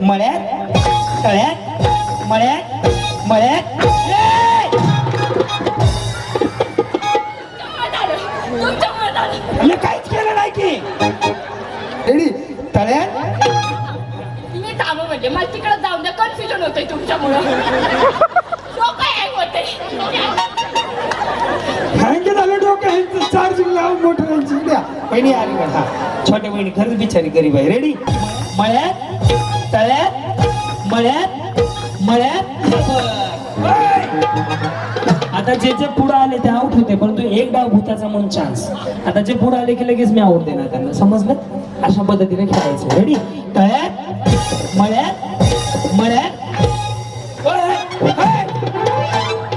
मळ्यात तळ्यात मळ्यात मळ्यात. मी काहीच केलं नाही की. रेडी? तळ्यात? मी थांबू म्हणजे मला तिकडे जाऊन द्या कन्फ्युजन होतंय तुमच्यामुळं. डोकं हँग हँग झालं डोकं चार्जिंग लावून मोटर द्या. बहिणी आली छोट्या बहिणी खरंच बिचारी गरीब आहे. रेडी मळ्यात तळ्यात मळ्यात मळ्यात! आता जे जे पुढे आले ते आउट होते परंतु एक डाव भूताचा म्हणून चान्स आता जे पुढे आले की लगेच मी आउट देणार त्यांना. समजलं? अशा पद्धतीने खेळायचं. रेडी तळ्यात मळ्यात मळ्यात!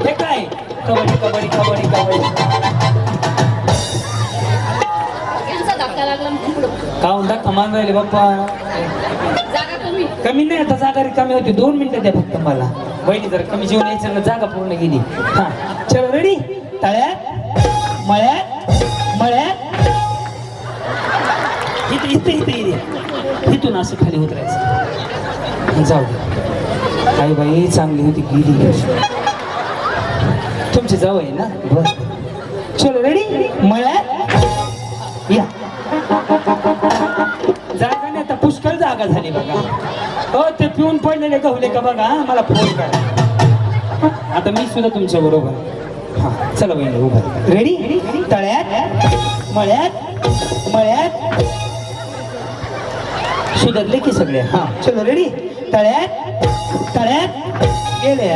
हे काय? कबड्डी कबड्डी कबड्डी कबड्डी. का म्हणता? कमान राहिले बाप्पा. कमी. कमी नाही आता जागा कमी होती. दोन मिनिटं द्या फक्त मला. बहिणी जर कमी जेवण यायचं ना जागा पूर्ण गेली. हा. चलो रेडी तळ्यात मळ्यात मळ्यात. इथे इथे इथे इथे. इथून असं खाली उतरायचं. जाऊ दे. काही बाई चांगली होती गेली. तुमची जाऊ आहे ना? बर. चलो रेडी मळ्यात. या. जागा नाही आता पुष्कळ जागा झाली बघा. हो ते पिऊन पडलेले गहले का बघा मला फोन करा. आता मी सुद्धा तुमच्या बरोबर हा चला बहिणी उभा रेडी तळ्यात मळ्यात मळ्यात. सुधारले की सगळे? हा चलो रेडी तळ्यात तळ्यात गेले.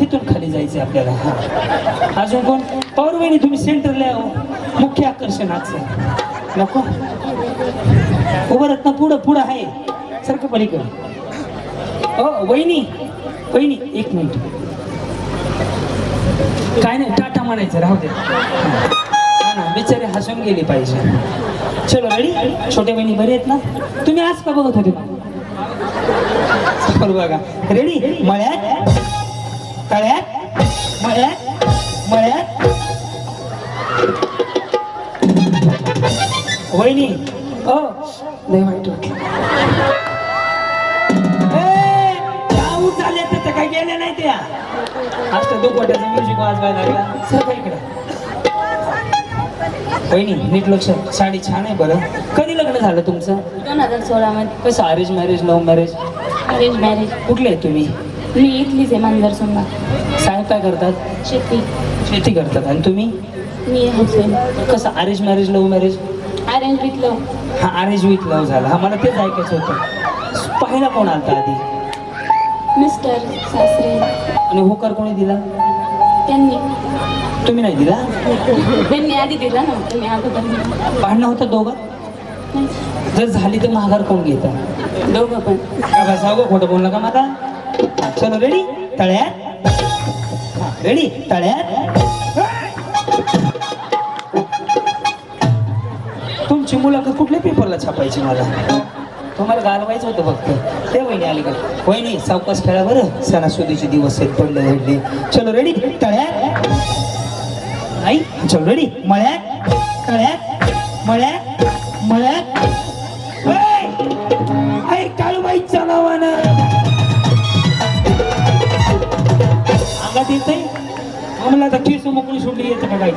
तिथून खाली जायचे आपल्याला. अजून कोण पवार तुम्ही सेंटरला यावं. मुख्य आकर्षणाचं नको. उभं राहत ना पुढं पुढं आहे. सारखं पलीकडे. ओ वहिनी वहिनी एक मिनिट. काय नाही टाटा म्हणायचं राहू दे. बिचारे हसून गेली पाहिजे. चलो रेडी छोटे बहिणी बरे आहेत ना? तुम्ही आज का बघत होते? बघा. रेडी मळ्यात? तळ्यात मळ्यात मळ्यात. वहिनी ओ लय वाईट वाटलं. झाले तर काय गेले नाही त्या. आज तर म्युझिक वाजवायला लागला. सर इकडे. वहिनी नीट लक्ष साडी छान आहे बरं. कधी लग्न झालं तुमचं? दोन हजार सोळा मध्ये कसं arrange marriage love marriage arrange marriage कुठले आहे तुम्ही? मी इथलीच आहे मांजर सोंगा साहेब काय करतात? शेती. शेती करतात. आणि तुम्ही? मी हाऊसवाईफ कसं arrange marriage love marriage arrange with love हा अरेंज विथ लव्ह झाला. हा मला तेच ऐकायचं होतं. पाहिला कोण आलता आधी? मिस्टर सासरे. आणि होकार कोणी दिला? त्यांनी. तुम्ही नाही दिला? त्यांनी आधी दिला ना तुम्ही अगोदर. भांडणं होतं दोघं? जर झाली तर माघार कोण घेतं? दोघं पण. काय बा सांगू खोटं बोल नका मला चलो रेडी तळ्यात? रेडी तळ्यात? तुमची मुलाखत कुठल्या पेपरला छापायची मला? तुम्हाला घालवायचं होतं फक्त. ते वहिनी आली का वहिनी सावकाश खेळा बरं. सणासुदीचे दिवस आहेत पडले हडले चलो रेडी तळ्यात? आई चलो रेडी मळ्यात? तळ्यात? मळ्यात? मळ्यात? येतं का काय?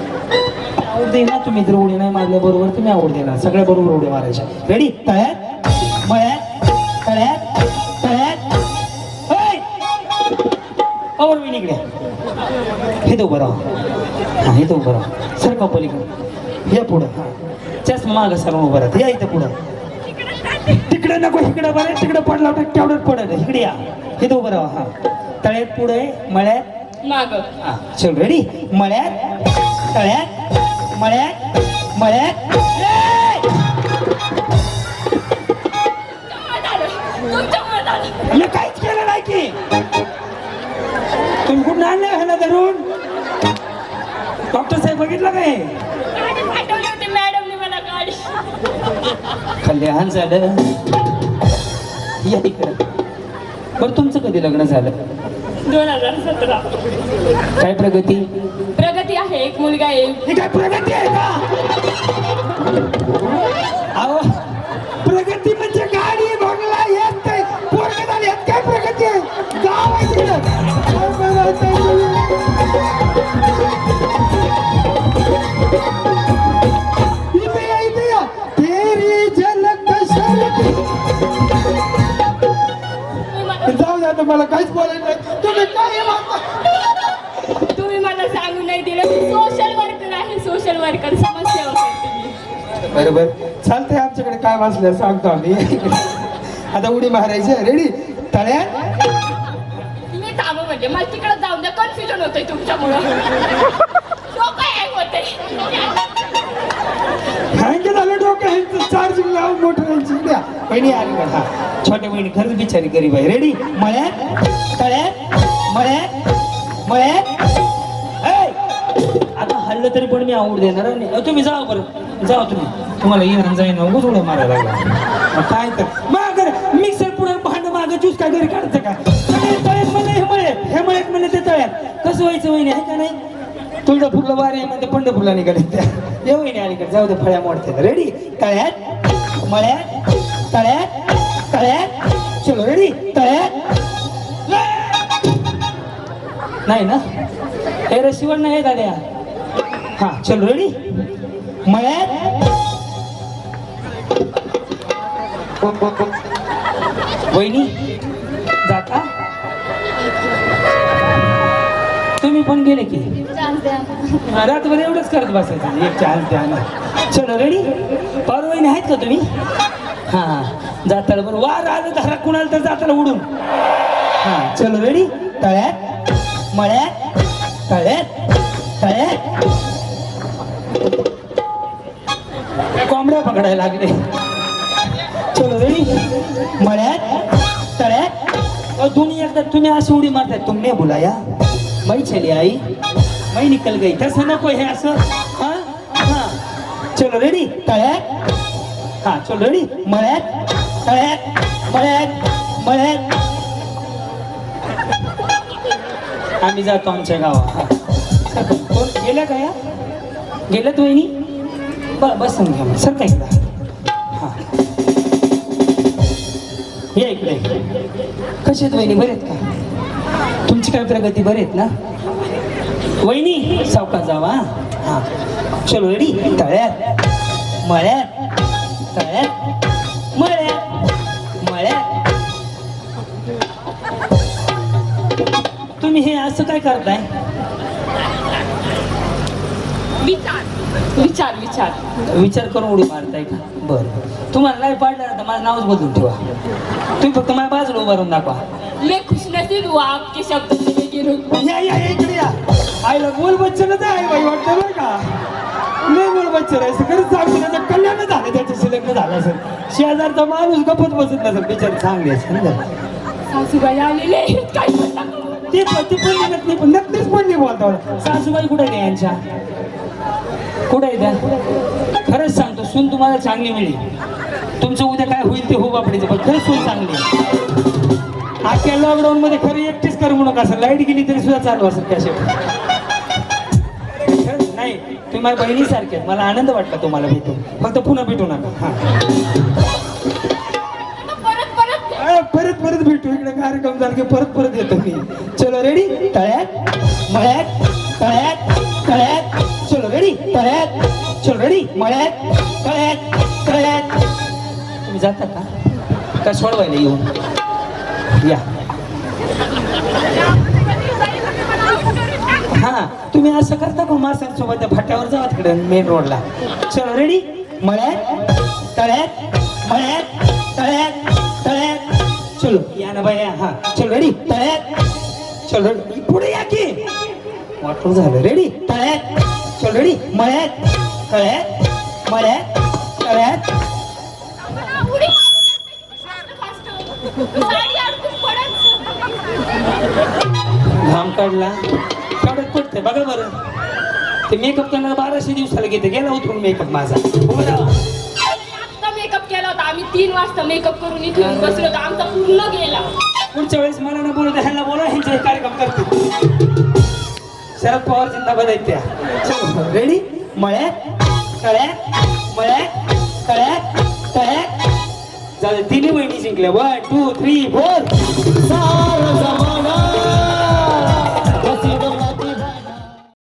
आवडते ना तुम्ही जर उडी नाही मारल्या बरोबर तुम्ही आवड देणार सगळ्या बरोबर उड्या मारायच्या. रेडी तळ्यात मळ्यात तळ्यात तळ्यात! अवर मी इकडे. हे तो बरं हा हे तो बरं सर का पलीकडे? हे पुढं. हा. चष्मा मागं सर उभं राहत या इथं पुढं. तिकडे नको इकडे बरं. तिकडे पडला होता केवढ्यात पडत इकडे या. हे तो बरं हा. तळ्यात पुढे मळ्यात. माग. हा चल रेडी मळ्यात तळ्यात मळ्यात मळ्यात. मी काहीच केलं नाही की. तुम्ही कुठं आणलं ह्याला धरून डॉक्टर साहेब बघितलं काय कल्याण झालं. या इकडं बरं तुमचं कधी लग्न झालं? दोन हजार सतरा. काय प्रगती आहे एक मुलगा आहे. ही काय प्रगती आहे का? अहो प्रगती म्हणजे वर्कर बरोबर. चालतंय आमच्याकडे काय वाचलं सांगतो आम्ही. आता उडी मारायची रेडी तळ्या? मी थांबा म्हणजे. मला तिकडे जाऊन द्या. कन्फ्युजन होतंय तुमच्यामुळं. डोकं हँग हँग झालं डोकं चार्जिंग लावून मोटर द्या. बहिणी आली हा छोट्या बहिणी खरंच बिचारी गरीब आहे. रेडी मळ्यात? तळ्यात? मळ्यात? मळ्यात! खाल्लं तरी पण मी आवड देणार नाही अहो, तुम्ही जा बरं जा तुम्ही. तुम्हाला येणार जाईन उगाच उड्या मारायला लागला. मग काय तर. मागर मिक्सर पुढे भांड मागं ज्यूस काय घरी काढतं का? तळ्यात तळ्यात म्हणलं हे मळ्यात हे मळ्यात म्हणलं ते तळ्यात. कसं व्हायचं वहिनी आहे का नाही? तुळजापूरला वारी म्हणते पंढरपूरला निघाले त्या. ये वहिनी अलीकडे जाऊ दे फळ्या मोडते. रेडी तळ्यात मळ्यात तळ्यात तळ्यात. चलो रेडी तळ्यात. नाही ना? हे रशिवण नाही दाद्या. हा चलो रेडी मळ्यात? वहिनी जाता? तुम्ही पण गेले की? रात्रभर एवढंच करत बसायचं. एक चान्स द्या ना. चलो रेडी परवाईने आहेत का तुम्ही? हा जाताला बरं. वा राज धारा कुणाला तर जाताला उडून. हा चलो रेडी तळ्यात? मळ्यात? तळ्यात? तळ्यात? कोंबड्या पकडायला लागले. चलो रे मळ्यात तळ्यात. तुम्ही एकदा तुम्ही असं उडी मारताय तुमने बुलाया मै चली आई. मै निकल गई. तसं नको हे असं. हा? हा. चलो रेडी तळ्यात. हा चलो रेडी मळ्यात तळ्यात मळ्यात मळ्यात. आम्ही जातो आमच्या गावात. कोण गेल्या का या? गेल्यात वहिनी? बसून घ्या मग सर काय हां. या इकडे. कसे आहेत वहिनी? बरेत का? तुमची काय प्रगती? बरेत ना? वहिनी सावका जावा. हां. चलो रेडी तळ्यात. मळ्यात. तळ्यात. मळ्यात. मळ्यात. तुम्ही हे असं काय करताय? विचार. विचार विचार. विचार करून उडी मारताय का? बरं तुम्हाला नाही पाडलं ना तर माझं नावच बदलून ठेवा. तुम्ही फक्त माझ्या बाजूला उभारून दाखवा. मैं खुश नसीब हुआ आपके शब्द से गिरूं या या या, इकडे या. आईला बोल बच्चनच आहे बाई वाटतं बरं का? लय बोल बच्चन आहे असं खरंच सांगतो त्याचं कल्याण झालं त्याच्याशी लग्न झालं असेल शेजारचा माणूस गपत बसत नसेल बिचारी चांगली असेल ना. सासूबाई आलेले काय ते पण ते पण निघत नाही पण नक्कीच पण नाही बोलता. सासूबाई कुठे आहे यांच्या? कुठे आहे त्या? खरंच सांगतो सून तुम्हाला चांगली मिळेल. तुमचं उद्या काय होईल ते हो बापडीचं पण खरंच सून चांगली. आजच्या लॉकडाऊन मध्ये खरं एकटीच करमणूक असेल लाइट गेली तरी सुद्धा चालू असेल कॅशे खरंच नाही तुम्ही माझ्या बहिणीसारखे आहेत. मला आनंद वाटला तुम्हाला भेटून. फक्त पुन्हा भेटू नका. हा. परत परत. भेटू. इकडे कार्यक्रम झाला की परत परत येतो मी. चलो रेडी तळ्यात मळ्यात तळ्यात तळ्यात. चलो रेडी तळ्यात चलो रेडी मळ्यात. तळ्यात तळ्यात तुम्ही जाता का? काय सोडवायला येऊन? या. हा तुम्ही असं करता का? माणसांसोबत त्या फाट्यावर जावा तिकडे मेन रोडला चलो रेडी मळ्यात तळ्यात मळ्यात तळ्यात तळ्यात चलो या ना बाया. हा चल रेडी तळ्यात चलो रेडी पुढे या की. वाटून झालं. रेडी तळ्यात चलो रेडी मळ्यात तळ्यात मळ्यात तळ्यात. पडत घाम काढला. काढत पडते बघा बरं. ते मेकअप करणारा बाराशे दिवसाला घेते. गेला उतरून मेकअप माझा. मेकअप केला होता. आम्ही तीन वाजता मेकअप करून इथे येऊन बसलो होतो. आमचा पूर्ण गेला. पुढच्या वेळेस मला ना बोलत ह्यांना शरद पवार जिंदाबाद आहेत त्या रेडी मळ्यात तळ्यात मळ्यात तळ्यात तळ्यात झालं तिन्ही बहिणी जिंकल्या वन टू थ्री फोर